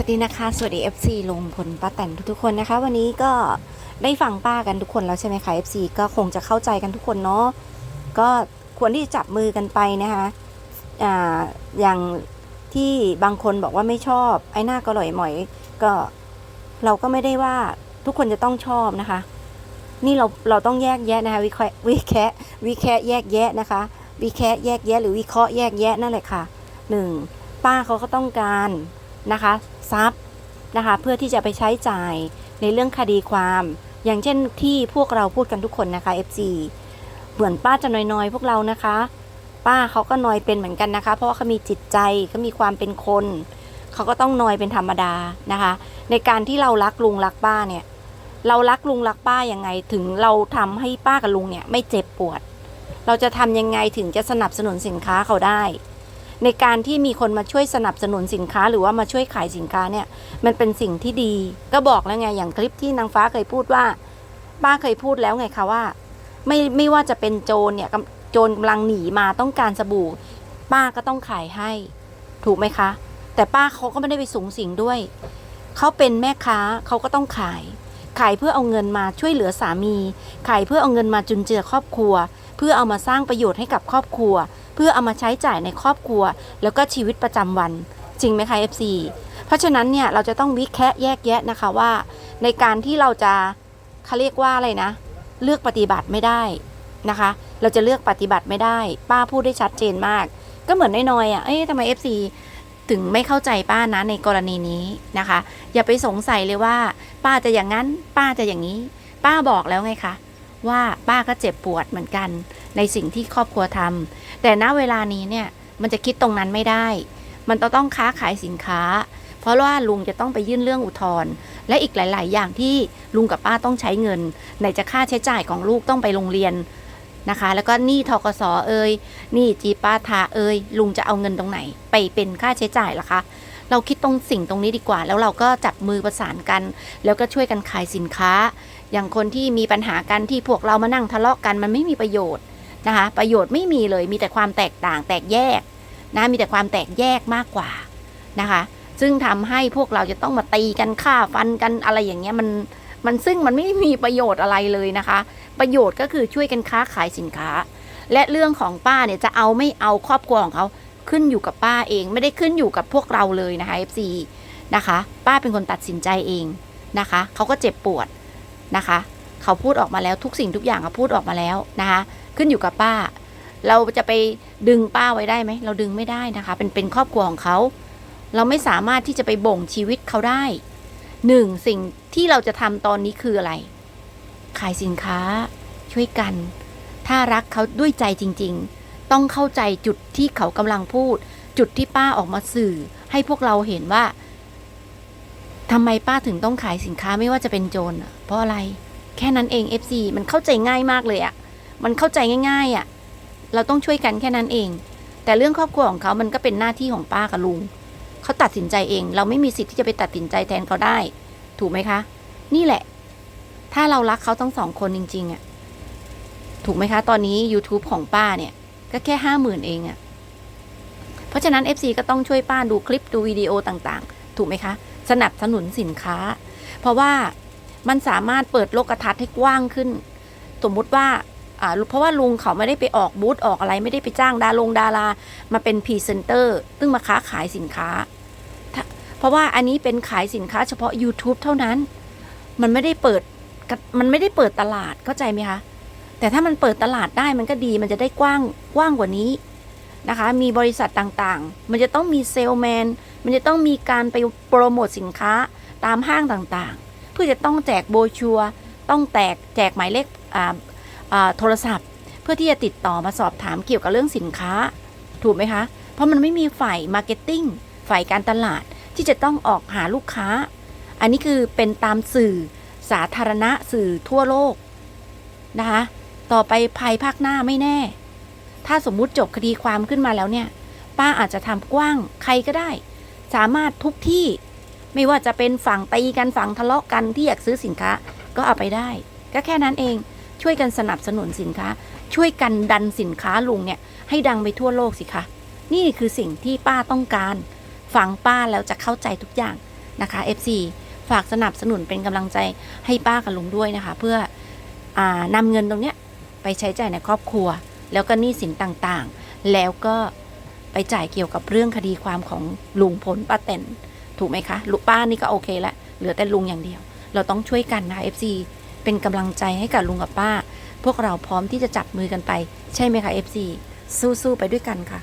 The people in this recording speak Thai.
สวัสดีนะคะ สวัสดี FC ลุงพลป้าแตนทุกๆคนนะคะ วันนี้ก็ได้ฟังป้ากันทุกคนแล้วใช่ไหมคะ FC ก็คงจะเข้าใจกันทุกคนเนาะก็ควรที่จะจับมือกันไปนะคะอ่าอย่างที่บางคนบอกว่าไม่ชอบ ไอ้หน้าก็หล่อยหมอย ก็เราก็ไม่ได้ว่าทุกคนจะต้องชอบนะคะ นี่เราเราต้องแยกแยะนะคะวิเคราะห์วิแคะวิแคะแยกแยะนะคะ วิแคะแยกแยะ หรือวิเคราะห์แยกแยะนั่นแหละค่ะหนึ่งป้าเขาก็ต้องการ นะคะทรัพย์นะคะเพื่อที่จะไปใช้จ่ายในเรื่องคดีความ อย่างเช่นที่พวกเราพูดกันทุกคนนะคะ FC เหมือนป้าจะน้อยๆ พวกเรานะคะ ป้าเขาก็นอยเป็นเหมือนกันนะคะ เพราะว่าเขามีจิตใจเขามีความเป็นคน เขาก็ต้องนอยเป็นธรรมดานะคะ ในการที่เรารักลุงรักป้าเนี่ยเรารักลุงรักป้ายังไงถึงเราทำให้ป้ากับลุงเนี่ยไม่เจ็บปวด เราจะทำยังไงถึงจะสนับสนุนสินค้าเขาได้ ในการที่มีคนมาช่วยสนับสนุนสินค้า หรือว่ามาช่วยขายสินค้าเนี่ยมันเป็นสิ่งที่ดี ก็บอกแล้วไงอย่างคลิปที่นางฟ้าเคยพูดว่า ป้าเคยพูดแล้วไงคะว่า ไม่ไม่ว่าจะเป็นโจรเนี่ยโจรกำลังหนีมาต้องการสบู่ ป้าก็ต้องขายให้ ถูกไหมคะ แต่ป้าเขาก็ไม่ได้ไปสูงสิงด้วยเขาเป็นแม่ค้าเขาก็ต้องขาย ขายเพื่อเอาเงินมาช่วยเหลือสามี ขายเพื่อเอาเงินมาจุนเจือครอบครัว เพื่อเอามาสร้างประโยชน์ให้กับครอบครัว เพื่อเอามาใช้จ่ายในครอบครัว แล้วก็ชีวิตประจำวัน จริงไหมคะ FC เพราะฉะนั้นเนี่ยเราจะต้องวิเคราะห์แยกแยะนะคะว่า ในการที่เราจะเขาเรียกว่าอะไรนะ เลือกปฏิบัติไม่ได้นะคะ เราจะเลือกปฏิบัติไม่ได้ ป้าพูดได้ชัดเจนมาก ก็เหมือนน้อยๆอะเอ๊ะทำไม FC ถึงไม่เข้าใจป้านะในกรณีนี้นะคะ อย่าไปสงสัยเลยว่า ป้าจะอย่างนั้น ป้าจะอย่างนี้ ป้าบอกแล้วไงคะ ว่าป้าก็เจ็บปวดเหมือนกัน ในสิ่งที่ครอบครัวทำแต่ณเวลานี้เนี่ยมันจะคิดตรงนั้นไม่ได้ มันต้องต้องค้าขายสินค้า เพราะว่าลุงจะต้องไปยื่นเรื่องอุทธรณ์และอีกหลาย ๆ อย่างที่ลุงกับป้าต้องใช้เงินไหนจะค่าใช้จ่ายของลูกต้องไปโรงเรียนนะคะ แล้วก็หนี้ทกสเอ่ยหนี้จีปาทาเอ่ยลุงจะเอาเงินตรงไหน ไปเป็นค่าใช้จ่ายล่ะคะ เราคิดตรงสิ่งตรงนี้ดีกว่า แล้วเราก็จับมือประสานกัน แล้วก็ช่วยกันขายสินค้า อย่างคนที่มีปัญหากันที่พวกเรามานั่งทะเลาะกันมันไม่มีประโยชน์นะคะประโยชน์ไม่มีเลยมีแต่ความแตกต่างแตกแยกนะมีแต่ความแตกแยกมากกว่านะคะซึ่งทำให้พวกเราจะต้องมาตีกันฆ่าฟันกันอะไรอย่างเงี้ยมันมันซึ่งมันไม่มีประโยชน์อะไรเลยนะคะ ประโยชน์ก็คือช่วยกันค้าขายสินค้า และเรื่องของป้าเนี่ยจะเอาไม่เอาครอบครัวของเขา ขึ้นอยู่กับป้าเอง ไม่ได้ขึ้นอยู่กับพวกเราเลยนะคะ FC นะคะ ป้าเป็นคนตัดสินใจเองนะคะเขาก็เจ็บปวดนะคะ เขาพูดออกมาแล้วทุกสิ่งทุกอย่างเขาพูดออกมาแล้วนะคะ ขึ้นอยู่กับป้า เราจะไปดึงป้าไว้ได้ไหมเราดึงไม่ได้นะคะ เป็นเป็นครอบครัวของเขาเราไม่สามารถที่จะไปบ่งชีวิตเขาได้หนึ่งสิ่งที่เราจะทำตอนนี้คืออะไร ขายสินค้าช่วยกัน ถ้ารักเขาด้วยใจจริง ๆ ต้องเข้าใจจุดที่เขากำลังพูด จุดที่ป้าออกมาสื่อ ให้พวกเราเห็นว่าทำไมป้าถึงต้องขายสินค้าไม่ว่าจะเป็นโจรเพราะอะไร แค่นั้นเอง FC มันเข้าใจง่ายมากเลยอะมันเข้าใจง่าย ๆอะเราต้องช่วยกันแค่นั้นเอง แต่เรื่องครอบครัวของเขามันก็เป็นหน้าที่ของป้ากับลุงเขาตัดสินใจเอง เราไม่มีสิทธิ์ที่จะไปตัดสินใจแทนเขาได้ ถูกไหมคะ นี่แหละ ถ้าเรารักเขาทั้งสองคนจริง ๆอะถูกไหมคะ ตอนนี้ YouTube ของป้าเนี่ย ก็แค่ห้าหมื่นเองอะเพราะฉะนั้น FC ก็ต้องช่วยป้าดูคลิปดูวิดีโอต่างๆ ถูกไหมคะ สนับสนุนสินค้า เพราะว่ามันสามารถเปิดโลกทัศน์ให้กว้างขึ้น สมมุติว่าเพราะว่าลุงเขาไม่ได้ไปออกบูธออกอะไรไม่ได้ไปจ้างดาลงดารา มาเป็นพรีเซนเตอร์ซึ่งมาค้าขายสินค้าถ้า เพราะว่าอันนี้เป็นขายสินค้าเฉพาะ YouTube เท่านั้น มันไม่ได้เปิดมันไม่ได้เปิดตลาดเข้าใจไหมคะ แต่ถ้ามันเปิดตลาดได้มันก็ดีมันจะได้กว้างกว้างกว่านี้นะคะ มีบริษัทต่างๆ มันจะต้องมีเซลแมน มันจะต้องมีการไปโปรโมทสินค้าตามห้างต่างๆ เพื่อจะต้องแจกโบชัว ต้องแตกแจกหมายเลขอ่าโทรศัพท์ เพื่อที่จะติดต่อมาสอบถามเกี่ยวกับเรื่องสินค้า ถูกไหมคะ เพราะมันไม่มีฝ่ายมาร์เก็ตติ้ง ฝ่ายการตลาดที่จะต้องออกหาลูกค้า อันนี้คือเป็นตามสื่อสาธารณะสื่อทั่วโลกนะคะ ต่อไปภายภาคหน้าไม่แน่ ถ้าสมมุติจบคดีความขึ้นมาแล้วเนี่ย ป้าอาจจะทำกว้างใครก็ได้ สามารถทุกที่ ไม่ว่าจะเป็นฝั่งตีกันฝั่งทะเลาะกันที่อยากซื้อสินค้าก็เอาไปได้ ก็แค่นั้นเองช่วยกันสนับสนุนสินค้า ช่วยกันดันสินค้าลุงเนี่ย ให้ดังไปทั่วโลกสิคะนี่คือสิ่งที่ป้าต้องการ ฟังป้าแล้วจะเข้าใจทุกอย่างนะคะ FC ฝากสนับสนุนเป็นกำลังใจให้ป้ากับลุงด้วยนะคะ เพื่ออนำเงินตรงเนี้ย ไปใช้จ่ายในครอบครัว แล้วก็หนี้สินต่างๆ แล้วก็ไปจ่ายเกี่ยวกับเรื่องคดีความของลุงพลป้าแตนถูกไหมคะลูกป้านี่ก็โอเคละเหลือแต่ลุงอย่างเดียว เราต้องช่วยกันนะ FC เป็นกำลังใจให้กับลุงกับป้า พวกเราพร้อมที่จะจับมือกันไป ใช่ไหมคะ FC สู้ๆไปด้วยกันค่ะ